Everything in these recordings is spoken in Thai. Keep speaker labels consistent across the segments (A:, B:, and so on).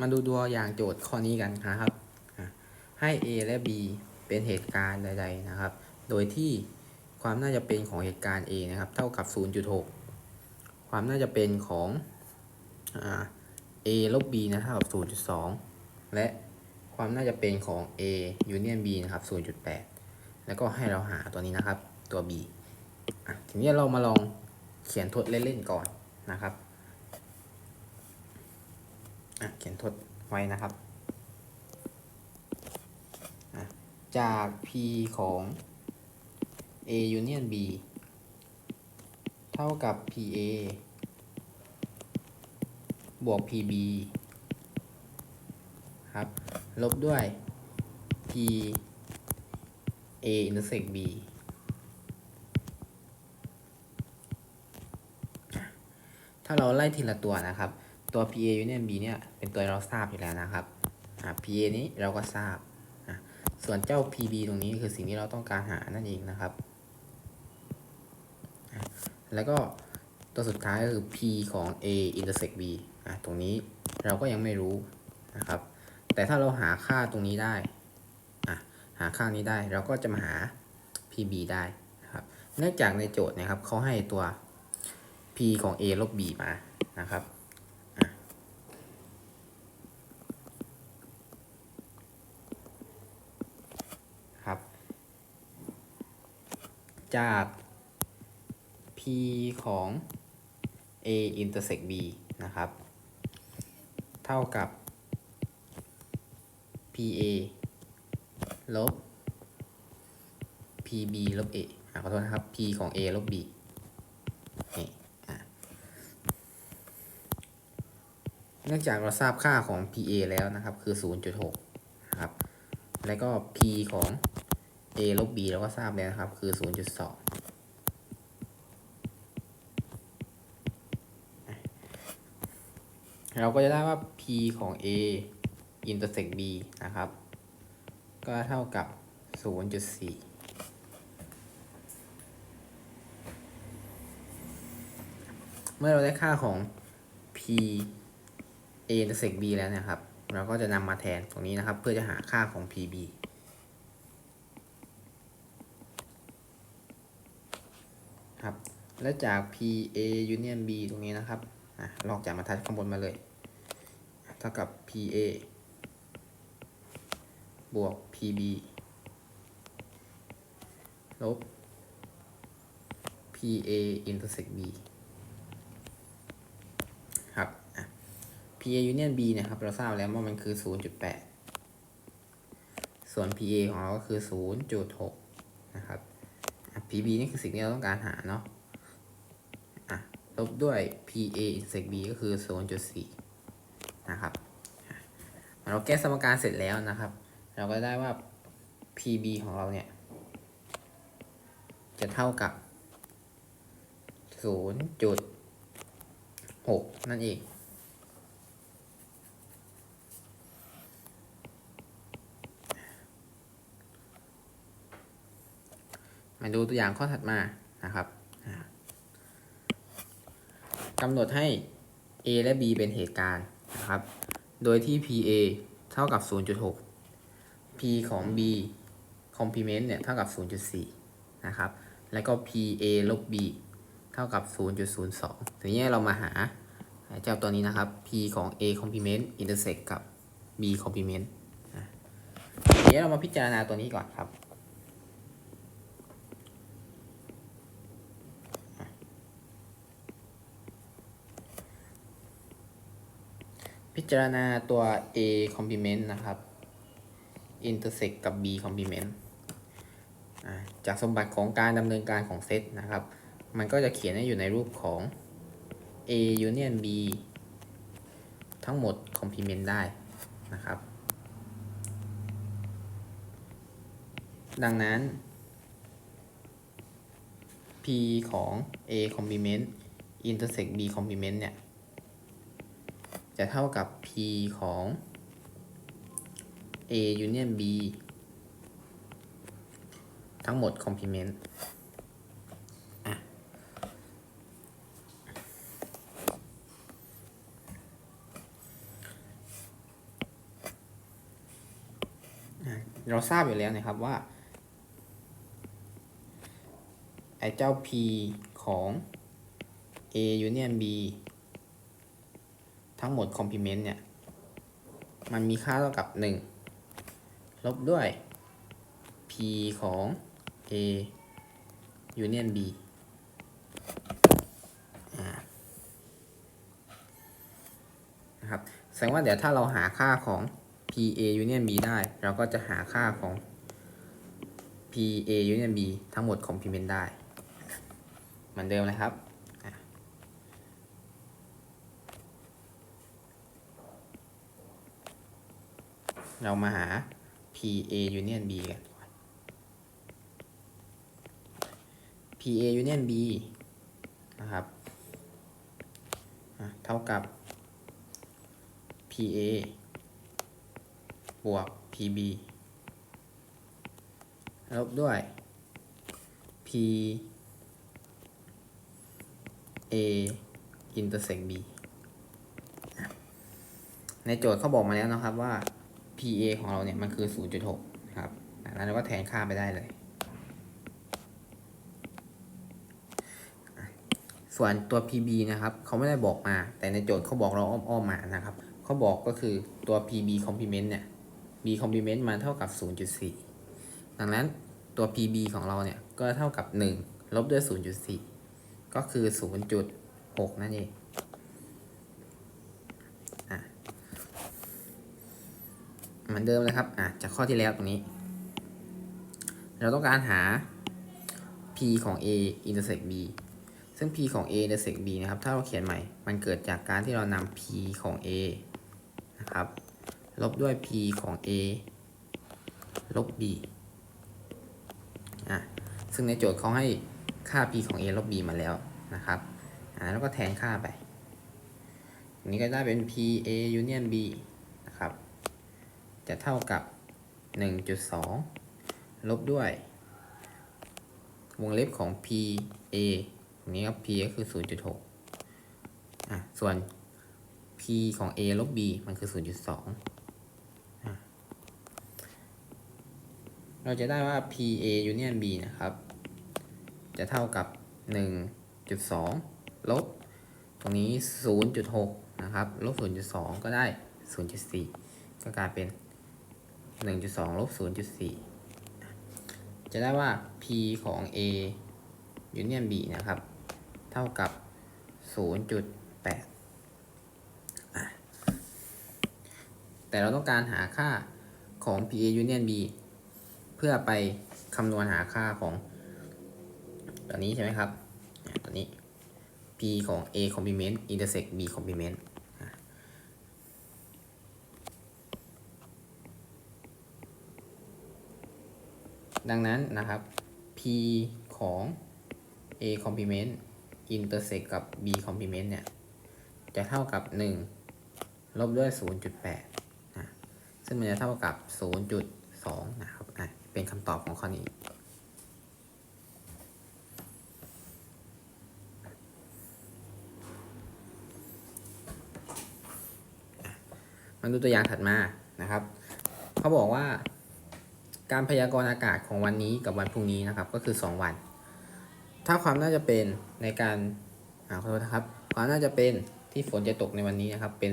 A: มาดูตัวอย่างโจทย์ข้อนี้กันนะครับ ให้ A และ B เป็นเหตุการณ์ใด ๆนะครับ โดยที่ความน่าจะเป็นของเหตุการณ์ A นะครับ เท่ากับ 0.6 ความน่าจะเป็นของอ A ลบ B นะเท่ากับ 0.2 และความน่าจะเป็นของ A union B นะครับ 0.8 แล้วก็ให้เราหาตัวนี้นะครับ ตัว B ทีนี้เรามาลองเขียนทดเล่นๆก่อนนะครับ เขียนทดไว้นะครับ จาก p ของ a union b เท่ากับ pa บวก pb ครับ ลบด้วย p a intersect b ถ้าเราไล่ทีละตัวนะครับ ตัว PA Union B เนี่ยเป็นตัวเราทราบอยู่แล้วนะครับอ่า PA นี้เราก็ทราบ ส่วนเจ้า PB ตรงนี้คือสิ่งที่เราต้องการหานั่นเองนะครับ แล้วก็ตัวสุดท้ายก็คือ P ของ A intersect B ตรงนี้เราก็ยังไม่รู้นะครับ แต่ถ้าเราหาค่าตรงนี้ได้ หาค่านี้ได้เราก็จะมาหา PB ได้นะครับเนื่องจากในโจทย์นะครับเขาให้ตัว P ของ A ลบ B มานะครับ จาก p ของ a intersect b นะครับ เท่ากับ pa ลบ pb ลบ a อะขอโทษนะครับ p ของ a ลบ b นี่อะเนื่องจากเราทราบค่าของ pa แล้วนะครับ คือ 0.6 นะครับ แล้วก็ p ของ a ลบ b เราก็ทราบแล้วนะครับ คือ 0.2 เราก็จะได้ว่า p ของ a intersect b นะครับ ก็เท่ากับ 0.4เมื่อเราได้ค่าของ p a intersect b แล้วนะครับ เราก็จะนำมาแทนตรงนี้นะครับ เพื่อจะหาค่าของ pb ครับ และจาก PA union B ตรงนี้นะครับอะลอกจากบรรทัดข้างบนมาเลย เท่ากับ PA บวก PB ลบ PA intersect B ครับ PA union B เนะครับ เราทราบแล้วว่ามันคือ 0.8 ส่วน PA ของเราก็คือ 0.6 นะครับ PB นี่คือสิ่งที่เราต้องการหาเนาะ ลบด้วย PA intersect B ก็คือ 0.4 นะครับอะเราแก้สมการเสร็จแล้วนะครับ เราก็ได้ว่า PB ของเราเนี่ย จะเท่ากับ 0.6 นั่นเองมาดูตัวอย่างข้อถัดมานะครับ กำหนดให้ A และ B เป็นเหตุการณ์นะครับ โดยที่ PA เท่ากับ 0.6 P ของ B complement เนี่ยเท่ากับ 0.4 นะครับ แล้วก็ PA ลบ B เท่ากับ 0.02 ทีนี้เรามาหาเจ้าตัวนี้นะครับ P ของ A complement intersect กับ B complement ทีนี้เรามาพิจารณาตัวนี้ก่อนครับ พิจารณาตัว A complement นะครับ intersect กับ B complement จากสมบัติของการดำเนินการของเซตนะครับ มันก็จะเขียนให้อยู่ในรูปของ A union B ทั้งหมด complement ได้นะครับ ดังนั้น P ของ A complement intersect B complement เนี่ย จะเท่ากับ p ของ a union b ทั้งหมด complement เราทราบอยู่แล้วนะครับว่าไอ้เจ้า p ของ a union b ทั้งหมด complement เนี่ย มันมีค่าเท่ากับ 1 ลบด้วย p ของ a union b นะครับ แสดงว่าเดี๋ยวถ้าเราหาค่าของ p a union b ได้ เราก็จะหาค่าของ p a union b ทั้งหมด complement ได้ เหมือนเดิมนะครับอะ เรามาหา p a union b กันก่อน p a union b นะครับเท่ากับ p a บวก p b ลบด้วย p a intersect b ในโจทย์เขาบอกมาแล้วนะครับว่า p a ของเราเนี่ยมันคือ 0.6 นะครับแล้วเราก็แทนค่าไปได้เลย ส่วนตัว PB นะครับเขาไม่ได้บอกมา แต่ในโจทย์เขาบอกเราอ้อมๆมานะครับเขาบอกก็คือตัว PB complement เนี่ย B complement มันเท่ากับ 0.4 ดังนั้นตัว PB ของเราเนี่ยก็เท่ากับ 1 ลบด้วย 0.4 ก็คือ 0.6 นั่นเองอะ เหมือนเดิมเลยครับอะจากข้อที่แล้วตรงนี้ เราต้องการหา P ของ A intersect B ซึ่ง p ของ a intersect b นะครับ ถ้าเราเขียนใหม่ มันเกิดจากการที่เรานำ p ของ a นะครับ ลบด้วย p ของ a ลบ b อะ ซึ่งในโจทย์เขาให้ค่า p ของ a ลบ b มาแล้วนะครับ อ่า แล้วก็แทนค่าไป นี้ก็ได้เป็น p a union b จะเท่ากับ 1.2 ลบด้วย วงเล็บของ p a ตรงนี้ครับ p ก็คือ 0.6อะส่วน p ของ a ลบ b มันคือ 0.2อะเราจะได้ว่า p a union b นะครับ จะเท่ากับ 1.2 ลบ ตรงนี้ 0.6 นะครับ ลบ 0.2 ก็ได้ 0.4 ก็กลายเป็น 1.2ลบ0.4 จะได้ว่า p ของ a union b นะครับ เท่ากับ 0.8 แต่เราต้องการหาค่าของ PA union B เพื่อไปคำนวณหาค่าของตัวนี้ใช่ไหมครับตัวนี้ P ของ A complement intersect B complement ดังนั้นนะครับ P ของ A complement intersect กับ b complement เนี่ย จะเท่ากับ 1 ลบด้วย 0.8นะซึ่งมันจะเท่ากับ 0.2 นะครับอะเป็นคำตอบของข้อนี้มาดูตัวอย่างถัดมานะครับ เขาบอกว่า การพยากรณ์อากาศของวันนี้กับวันพรุ่งนี้นะครับก็คือ 2 วัน ถ้าความน่าจะเป็นในการอ่าขอโทษนะครับความน่าจะเป็นที่ฝนจะตกในวันนี้นะครับเป็น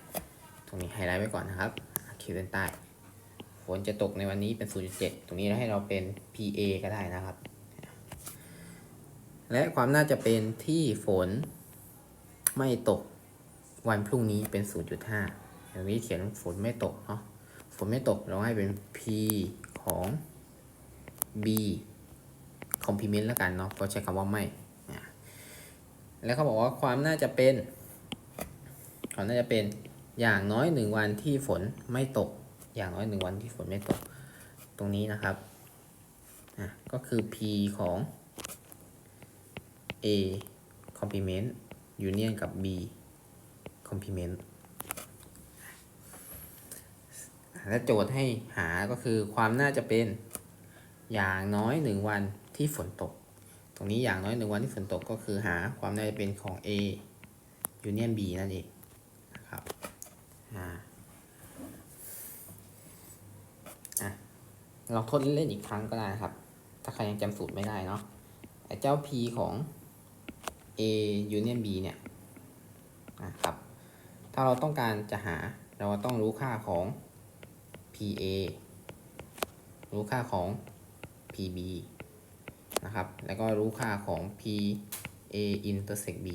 A: 0.7 ตรงนี้ไฮไลท์ไว้ก่อนนะครับขีดเส้นใต้ฝนจะตกในวันนี้เป็น 0.7 ตรงนี้ให้เราเป็น PA ก็ได้นะครับ และความน่าจะเป็นที่ฝนไม่ตกวันพรุ่งนี้เป็น 0.5อย่างนี้เขียนฝนไม่ตกเนาะ ฝนไม่ตกเราให้เป็น P ของ B complement แล้วกันเนาะก็ใช้คำว่าไม่ แล้วเขาบอกว่าความน่าจะเป็นความน่าจะเป็นอย่างน้อยหนึ่งวันที่ฝนไม่ตก อย่างน้อยหนึ่งวันที่ฝนไม่ตก ตรงนี้นะครับ ก็คือ P ของ A complement union กับ B complement และโจทย์ให้หาก็คือความน่าจะเป็นอย่างน้อยหนึ่งวันที่ฝนตก ตรงนี้อย่างน้อยหนึ่งวันที่ฝนตกก็คือหาความน่าจะเป็นของ A union B นั่นเองนะครับอ่าอะเราทดเล่นอีกครั้งก็ได้นะครับ ถ้าใครยังจำสูตรไม่ได้เนาะไอ้เจ้า p ของ a union b เนี่ยนะครับ ถ้าเราต้องการจะหาเราก็ต้องรู้ค่าของ pa รู้ค่าของ pb นะครับ แล้วก็รู้ค่าของ pa intersect b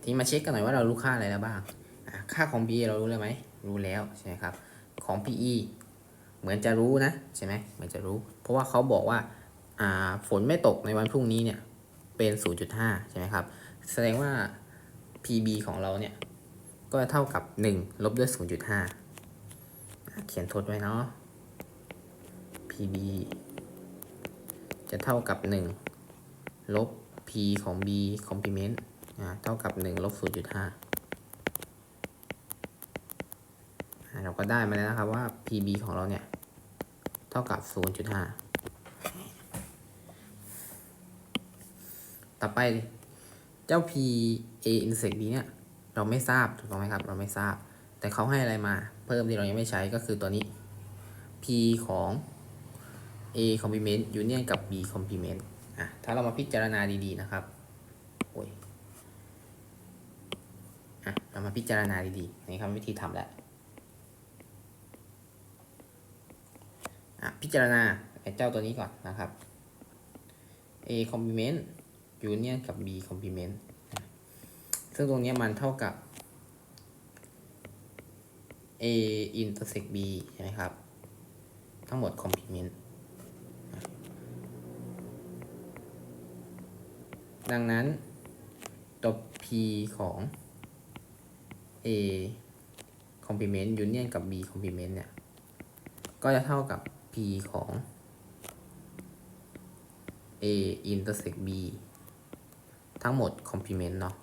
A: ทีนี้มาเช็คกันหน่อยว่าเรารู้ค่าอะไรแล้วบ้าง ค่าของ b เรารู้แล้วไหม รู้แล้วใช่ไหมครับ ของ pe เหมือนจะรู้นะใช่ไหมเหมือนจะรู้ เพราะว่าเขาบอกว่าอ่าฝนไม่ตกในวันพรุ่งนี้เนี่ยเป็น 0.5 ใช่ไหมครับ แสดงว่า pb ของเราเนี่ย ก็เท่ากับ 1 ลบด้วย 0.5 เขียนทดไว้เนาะ pb จะเท่ากับ 1 ลบ p ของ b complement อ่าเท่ากับ 1 ลบ 0.5อ่าเราก็ได้มาแล้วนะครับว่า pb ของเราเนี่ย เท่ากับ 0.5 ต่อไป เจ้า p a intersect b เนี่ยเราไม่ทราบถูกต้องไหมครับ เราไม่ทราบ แต่เขาให้อะไรมา เพิ่มที่เรายังไม่ใช้ก็คือตัวนี้ p ของ a complement union กับ b complement อะถ้าเรามาพิจารณาดีๆนะครับโอ้ยอะเรามาพิจารณาดีๆนี่ครับวิธีทำแล้วอะพิจารณาไอ้เจ้าตัวนี้ก่อนนะครับ a complement union กับ b complement ซึ่งตรงนี้มันเท่ากับ a intersect b ใช่ไหมครับ ทั้งหมด complement ดังนั้น ตัว p ของ a complement union กับ b complement เนี่ย ก็จะเท่ากับ p ของ a intersect b ทั้งหมด complement เนาะ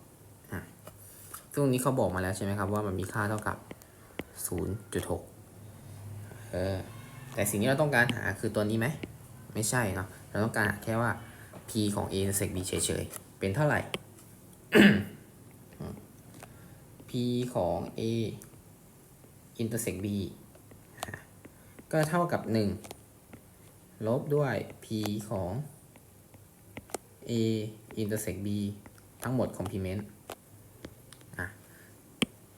A: ซึ่งตรงนี้เขาบอกมาแล้วใช่ไหมครับว่ามันมีค่าเท่ากับ 0.6 เออ แต่สิ่งที่เราต้องการหาคือตัวนี้ไหม ไม่ใช่เนาะ เราต้องการหาแค่ว่า p ของ a intersect b เฉยๆ เป็นเท่าไหร่ p ของ a intersect b ก็เท่ากับ 1 ลบด้วย p ของ a intersect b ทั้งหมด complement อะ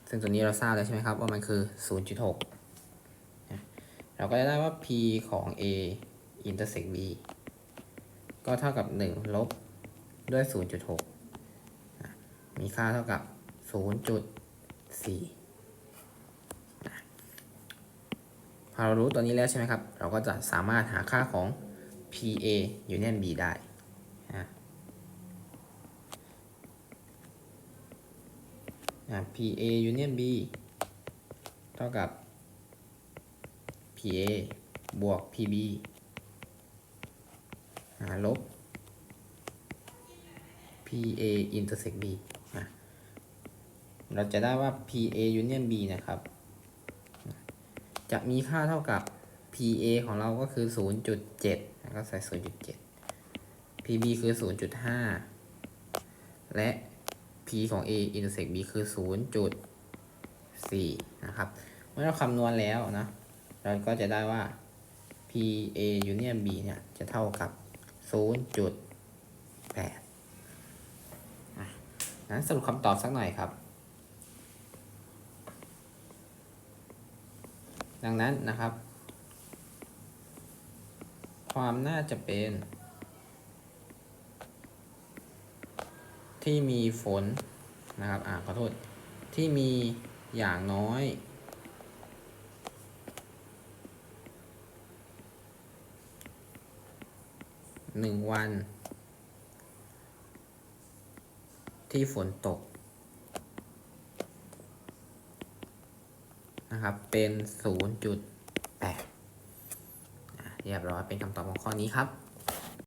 A: ซึ่งตัวนี้เราทราบแล้วใช่ไหมครับ ว่ามันคือ 0.6อะเราก็จะได้ว่า p ของ a intersect b ก็เท่ากับ 1 ลบด้วย 0.6อะมีค่าเท่ากับ 0.4อ่พอเรารู้ตัวนี้แล้วใช่ไหมครับ เราก็จะสามารถหาค่าของ PA union B ได้อะอะ PA union B เท่ากับ PA บวก PB หาลบ PA intersect B เราจะได้ว่า PA union B นะครับ จะมีค่าเท่ากับ PA ของเราก็คือ 0.7 แล้วก็ใส่ 0.7 PB คือ 0.5 และ ของ A intersect B คือ 0.4 นะครับ เมื่อเราคำนวณแล้วนะ เราก็จะได้ว่า PA union B เนี่ย จะเท่ากับ 0.8อะนั้นสรุปคำตอบสักหน่อยครับ ดังนั้นนะครับ ความน่าจะเป็น ที่มีฝนนะครับอ่าขอโทษ ที่มีอย่างน้อย หนึ่งวัน ที่ฝนตกนะครับ เป็น 0.8เรียบร้อย เป็นคำตอบของข้อนี้ครับ